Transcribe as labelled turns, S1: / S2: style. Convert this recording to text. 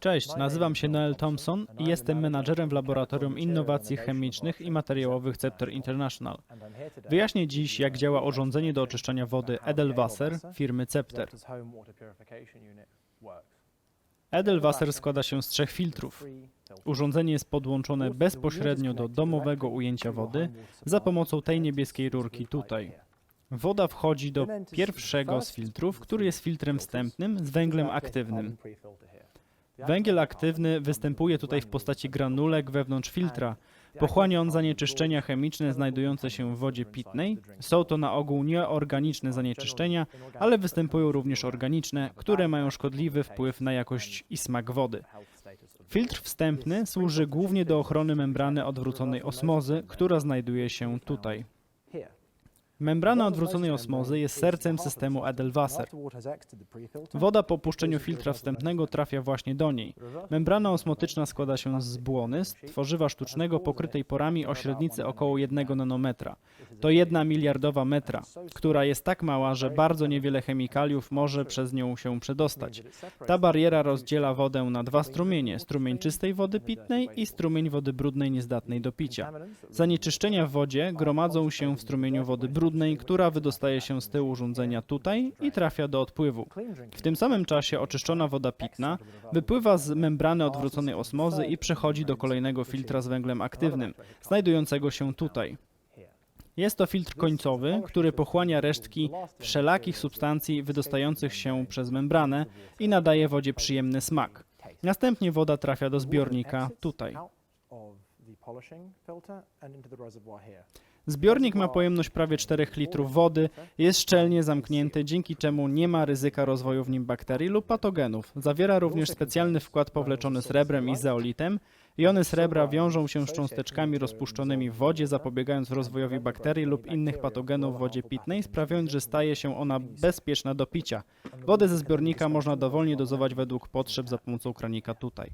S1: Cześć, nazywam się Noel Thompson i jestem menadżerem w Laboratorium Innowacji Chemicznych i Materiałowych Cepter International. Wyjaśnię dziś, jak działa urządzenie do oczyszczania wody Edelwasser firmy Cepter. Edelwasser składa się z trzech filtrów. Urządzenie jest podłączone bezpośrednio do domowego ujęcia wody za pomocą tej niebieskiej rurki tutaj. Woda wchodzi do pierwszego z filtrów, który jest filtrem wstępnym z węglem aktywnym. Węgiel aktywny występuje tutaj w postaci granulek wewnątrz filtra. Pochłania on zanieczyszczenia chemiczne znajdujące się w wodzie pitnej. Są to na ogół nieorganiczne zanieczyszczenia, ale występują również organiczne, które mają szkodliwy wpływ na jakość i smak wody. Filtr wstępny służy głównie do ochrony membrany odwróconej osmozy, która znajduje się tutaj. Membrana odwróconej osmozy jest sercem systemu Edelwasser. Woda po opuszczeniu filtra wstępnego trafia właśnie do niej. Membrana osmotyczna składa się z błony, z tworzywa sztucznego pokrytej porami o średnicy około 1 nanometra. To jedna miliardowa metra, która jest tak mała, że bardzo niewiele chemikaliów może przez nią się przedostać. Ta bariera rozdziela wodę na dwa strumienie: strumień czystej wody pitnej i strumień wody brudnej niezdatnej do picia. Zanieczyszczenia w wodzie gromadzą się w strumieniu wody brudnej, która wydostaje się z tyłu urządzenia tutaj i trafia do odpływu. W tym samym czasie oczyszczona woda pitna wypływa z membrany odwróconej osmozy i przechodzi do kolejnego filtra z węglem aktywnym, znajdującego się tutaj. Jest to filtr końcowy, który pochłania resztki wszelakich substancji wydostających się przez membranę i nadaje wodzie przyjemny smak. Następnie woda trafia do zbiornika tutaj. Zbiornik ma pojemność prawie 4 litrów wody, jest szczelnie zamknięty, dzięki czemu nie ma ryzyka rozwoju w nim bakterii lub patogenów. Zawiera również specjalny wkład powleczony srebrem i zeolitem. Jony srebra wiążą się z cząsteczkami rozpuszczonymi w wodzie, zapobiegając rozwojowi bakterii lub innych patogenów w wodzie pitnej, sprawiając, że staje się ona bezpieczna do picia. Wodę ze zbiornika można dowolnie dozować według potrzeb za pomocą kranika tutaj.